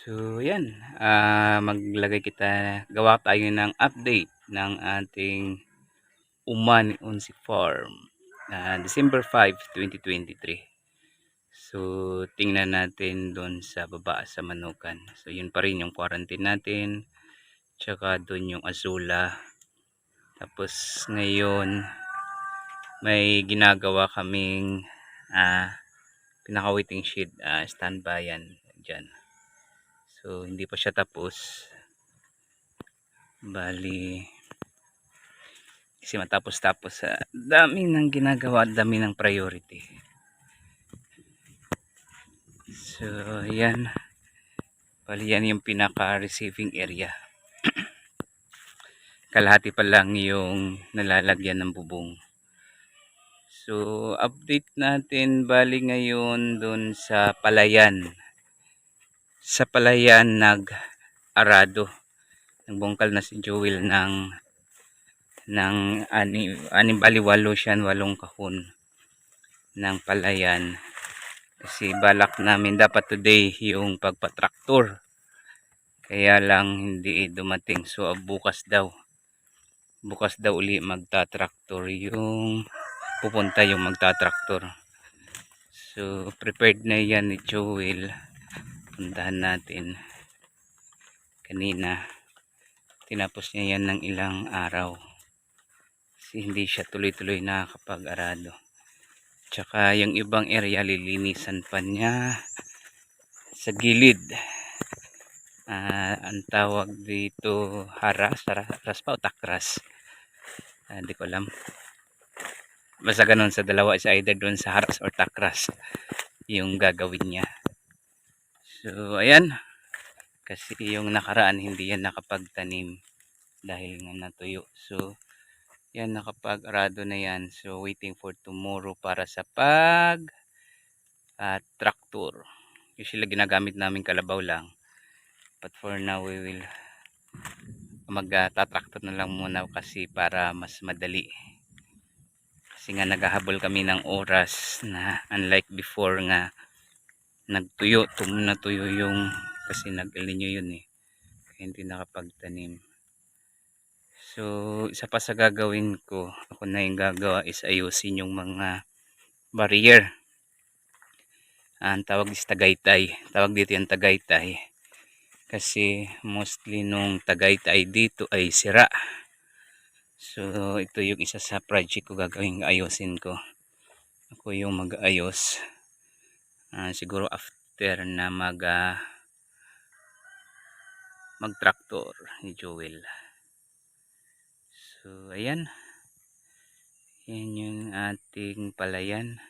So, yan. Ah, maglagay kita, gawa tayo ng update ng ating Umani Unsi Farm. Ah, December 5, 2023. So, tingnan natin doon sa baba sa Manukan. So, yun pa rin yung quarantine natin. Tsaka doon yung Azula. Tapos, ngayon, may ginagawa kaming ah, pinaka-waiting shed. Ah, standby yan. Dyan. So, hindi pa siya tapos. Bali, kasi matapos-tapos sa dami ng ginagawa, dami ng priority. So, yan. Bali, yan yung pinaka-receiving area. Kalahati pa lang yung nalalagyan ng bubong. So, update natin bali ngayon dun sa Palayan. Sa Palayan nag-arado. Nagbungkal na si Joel ng ng ani, ani bali walo siya, walong kahon ng Palayan. Kasi balak namin dapat today yung pagpatraktor. Kaya lang hindi dumating. So, bukas daw. Bukas daw uli magta-tractor yung pupunta yung magta-tractor. So, prepared na yan ni Joel. Puntahan natin. Kanina, tinapos niya yan ng ilang araw. Kasi hindi siya tuloy-tuloy nakakapag-arado. Tsaka yung ibang area lilinisan pa niya sa gilid. Ah, ang tawag dito haras, haras, pa o takras. Ah, Hindi ko alam. Basta ganun sa dalawa is either doon sa haras or takras yung gagawin niya. So, ayan. Kasi yung nakaraan hindi yan nakapagtanim dahil nga natuyo. So, yan nakapag-arado na yan. So, waiting for tomorrow para sa pag ah, tractor. Usually ginagamit namin kalabaw lang. But for now, we will magta-tractor na lang muna kasi para mas madali. Kasi nga naghahabol kami ng oras na unlike before nga nagtuyo, tum natuyo yung kasi nag-El Nino yun eh. Kaya hindi nakapagtanim. So, isa pa sa gagawin ko, ako na yung gagawa is ayusin yung mga barrier. Ah, Ang tawag is Tagaytay. Tawag dito yung Tagaytay. Kasi mostly nung Tagaytay dito ay sira. So, ito yung isa sa project ko gagawin ayusin ko. Ako yung mag-ayos. Ah, siguro after na mag ah, mag-tractor ni Joel. So, ayan. Yan yung ating palayan.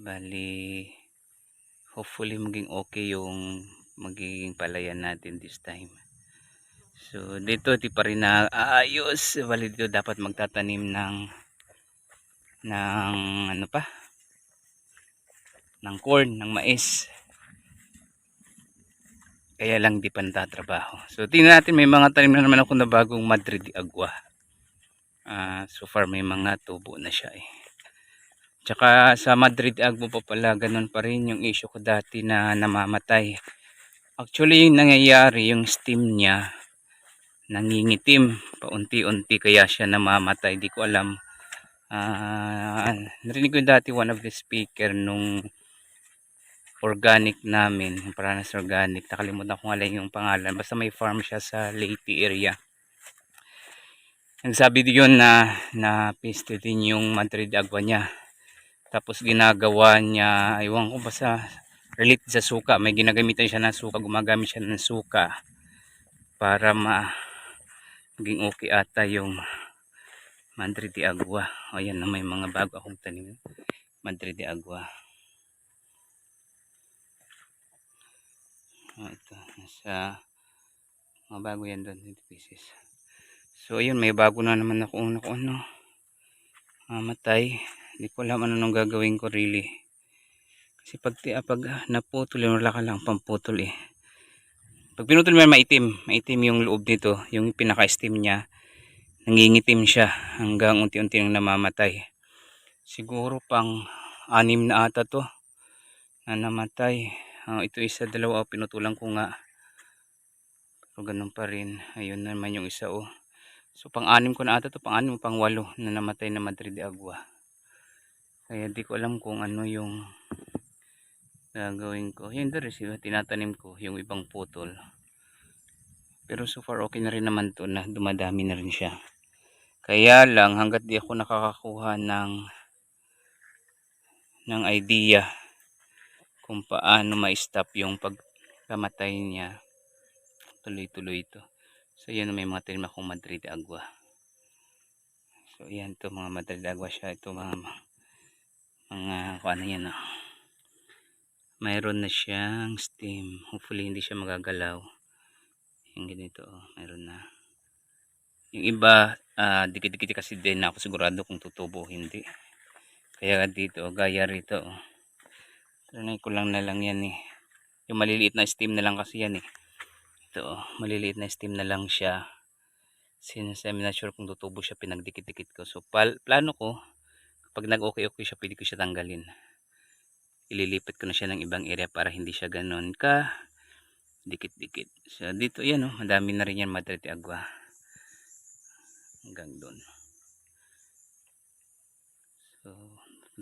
Bali, hopefully maging okay yung magiging palayan natin this time. So, dito di pa rin na aayos. Bali, dito dapat magtatanim ng ng ano pa? Ng corn, ng mais. Kaya lang di pa natatrabaho. So, tingnan natin, may mga tanim na naman ako na bagong Madrid Agua. Ah, so far, may mga tubo na siya eh. Tsaka sa Madrid Agua pa pala, ganun pa rin yung issue ko dati na namamatay. Actually, yung nangyayari, yung stem niya, nangingitim paunti-unti kaya siya namamatay. Di ko alam. Ah, narinig ko dati one of the speaker nung organic namin, yung Paranas Organic. Nakalimutan ko nga lang yung pangalan. Basta may farm siya sa Leyte area. Nagsabi yun na na piste din yung Madrid agwa niya. Tapos ginagawa niya, aywan ko basta relate sa suka. May ginagamitan siya ng suka, gumagamit siya ng suka para ma maging okay ata yung Madrid de Agua. O yan na may mga bago akong tanim. Madrid de Agua. Ah, ito, nasa mga bago yan doon, 20 pieces. So, ayun, may bago na naman ako una ko, ano, mamatay. Hindi ko alam ano nung gagawin ko, really. Kasi pag, ah, pag naputol, yun, wala ka lang pamputol, eh. Pag pinutol mo maitim. Maitim yung loob nito, yung pinaka-stem niya. Nangingitim siya hanggang unti-unti nang namamatay. Siguro pang anim na ata to na namatay Ah, ito isa dalawa oh, pinutulan ko nga. Pero ganun pa rin. Ayun naman yung isa oh. So pang anim ko na ata to. Pang anim pang walo na namatay na Madrid de Agua. Kaya di ko alam kung ano yung gagawin ko. Yun rin sila tinatanim ko yung ibang putol. Pero so far okay na rin naman to na dumadami na rin siya. Kaya lang hanggat di ako nakakakuha ng ng idea kung paano ma-stop yung pagkamatay niya. Tuloy-tuloy ito. So yan may mga tanim akong Madrid Agua. So yan to mga Madrid Agua. Siya ito mga mga kung ano yan ah. mayroon na siyang steam. Hopefully hindi siya magagalaw. Yung ganito oh, mayroon na. Yung iba ah, dikit-dikit kasi din ako sigurado kung tutubo hindi. Kaya dito gaya rito oh. Trinay ko lang na lang yan eh. Yung maliliit na steam na lang kasi yan eh. Ito oh, maliliit na steam na lang siya. Since I'm not sure kung tutubo siya pinagdikit-dikit ko. So pal plano ko kapag nag okay okay siya pwede ko siya tanggalin. Ililipat ko na siya ng ibang area para hindi siya ganon ka dikit-dikit. So dito yan oh madami na rin yan Madrid de Agua. Hanggang doon. So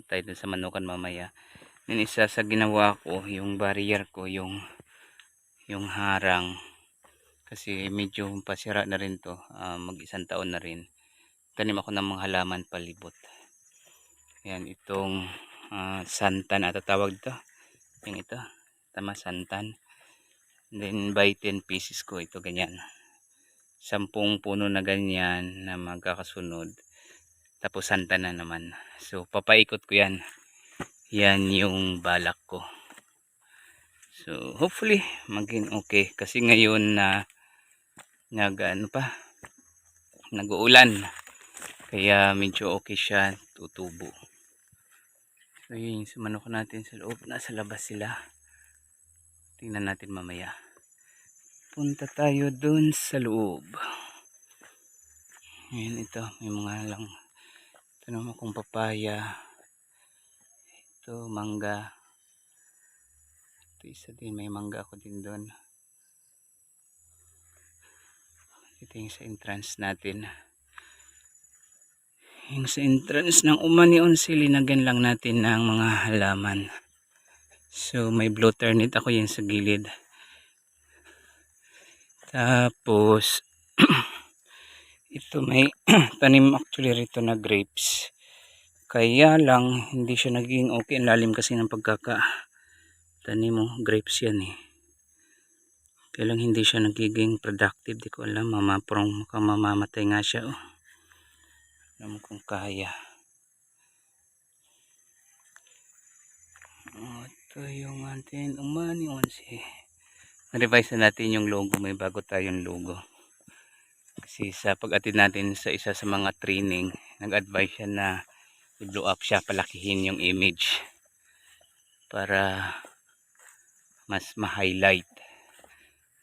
tayo dun sa manukan mamaya then isa sa ginawa ko yung barrier ko yung yung harang. Kasi medyo pasira na rin to ah, mag isang taon na rin. Tanim ako ng mga halaman palibot. Yan itong ah, santan at tawag to yung ito tama santan. Then by 10 pieces ko ito ganyan. Sampung puno na ganyan na magkakasunod. Tapos santan na naman. So papaikot ko yan yan yung balak ko. So hopefully maging okay. Kasi ngayon na nag ano pa nag-uulan. Kaya medyo okay siya tutubo. So yun yung natin sa loob. Nasa labas sila. Tingnan natin mamaya. Punta tayo dun sa loob. Ayan ito. May mga lang naman kung papaya ito mangga. Ito isa din may mangga ako din doon. Ito yung sa entrance natin. Yung sa entrance ng Umanion linagyan lang natin ng mga halaman. So may blue turnip ako yan sa gilid. Tapos ito may tanim actually rito na grapes kaya lang hindi siya naging okay. Ang lalim kasi ng pagkaka tanim mo grapes yan eh. Kaya lang hindi siya nagiging productive. Di ko alam mamaprong mamamatay nga siya oh. alam mo kung kaya. Ito yung atin umani onsi revise na natin yung logo may bago tayong logo. Kasi sa pag-attend natin sa isa sa mga training nag-advise siya na i-blow up siya palakihin yung image para mas ma-highlight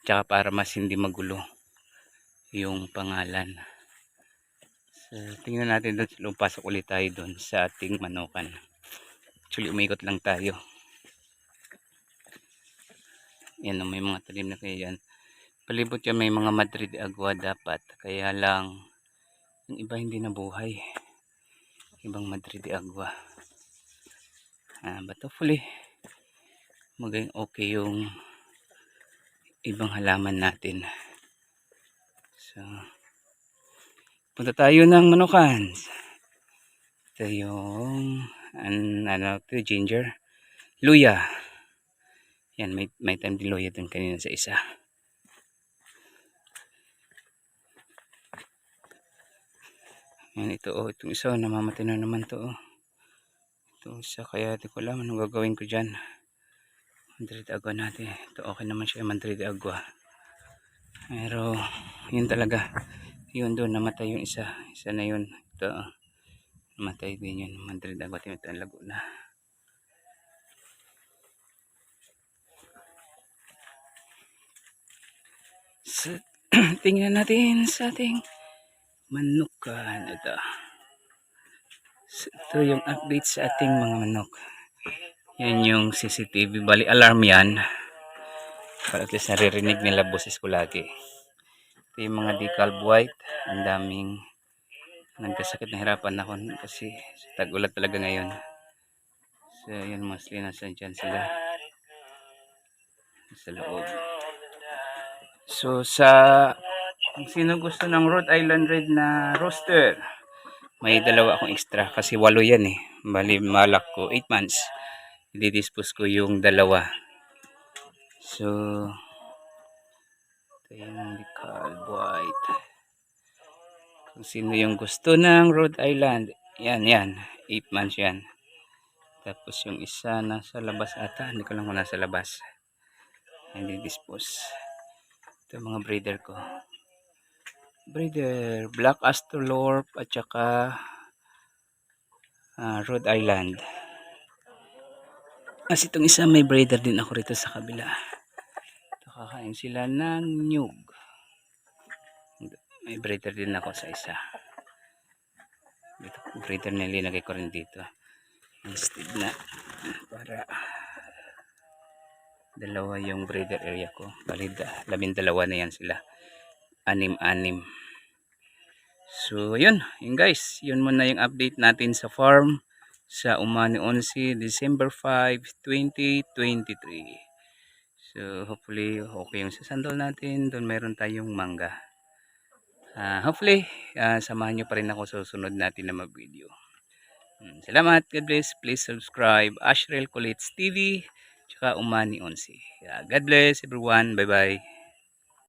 tsaka para mas hindi magulo yung pangalan. So tingnan natin doon lum pasok ulit tayo doon sa ating manukan. Actually umikot lang tayo. Yan may mga talim na kaya yan palibot yan may mga Madrid agwa dapat. Kaya lang yung iba hindi nabuhay ibang Madrid agwa ah, but hopefully maging okay yung ibang halaman natin. So punta tayo ng manukan ito yung an, ano ito ginger. Luya. Yan may, may time din luya dun kanina sa isa yan ito oh itong isa namamatay na naman to oh itong isa kaya di ko alam anong gagawin ko dyan Madrid Agua natin. Ito okay naman siya Madrid Agua. Pero yun talaga. Yun doon namatay yung isa. Isa na yun. Ito namatay din yun. Madrid Agua. Ito ang lago na. Tingnan natin sa ating manukan. Ito. So, ito yung update sa ating mga manok. Yan yung CCTV. Bali, alarm yan. Para at least naririnig nila boses ko lagi. Ito yung mga decalb white. Ang daming nagkasakit na hirapan ako kasi tag-ulat talaga ngayon. So, yun mostly nasa dyan sila. Sa loob. So, sa kung sino gusto ng Rhode Island Red na roaster, may dalawa akong extra kasi walo yan eh. Bali, malak ko 8 months. I-dispose ko yung dalawa. So, ito yung decal white. Kung sino yung gusto ng Rhode Island, yan, yan. 8 months yan. Tapos yung isa nasa labas ata. Hindi ko lang kung nasa labas. Hindi dispose. Ito mga breeder ko. Breeder. Black Astrolorp at saka ah, Rhode Island. Kasi itong isa may breeder din ako rito sa kabila. Ito kakain sila ng nyug. May breeder din ako sa isa. Dito, breeder na linagay ko rin dito. Instead na para dalawa yung breeder area ko. Bali, da- labing dalawa na yan sila. Anim-anim. So, yun. Yun guys. Yun muna yung update natin sa farm sa Umani 11, December 5, 2023. So, hopefully, okay yung sasandal natin. Doon meron tayong mangga. Ah, hopefully, ah, samahan nyo pa rin ako sa susunod natin na mag-video. Hmm, Salamat. God bless. Please subscribe. Ashrel Kulits TV. Tsaka Umani 11. Yeah, God bless everyone. Bye-bye.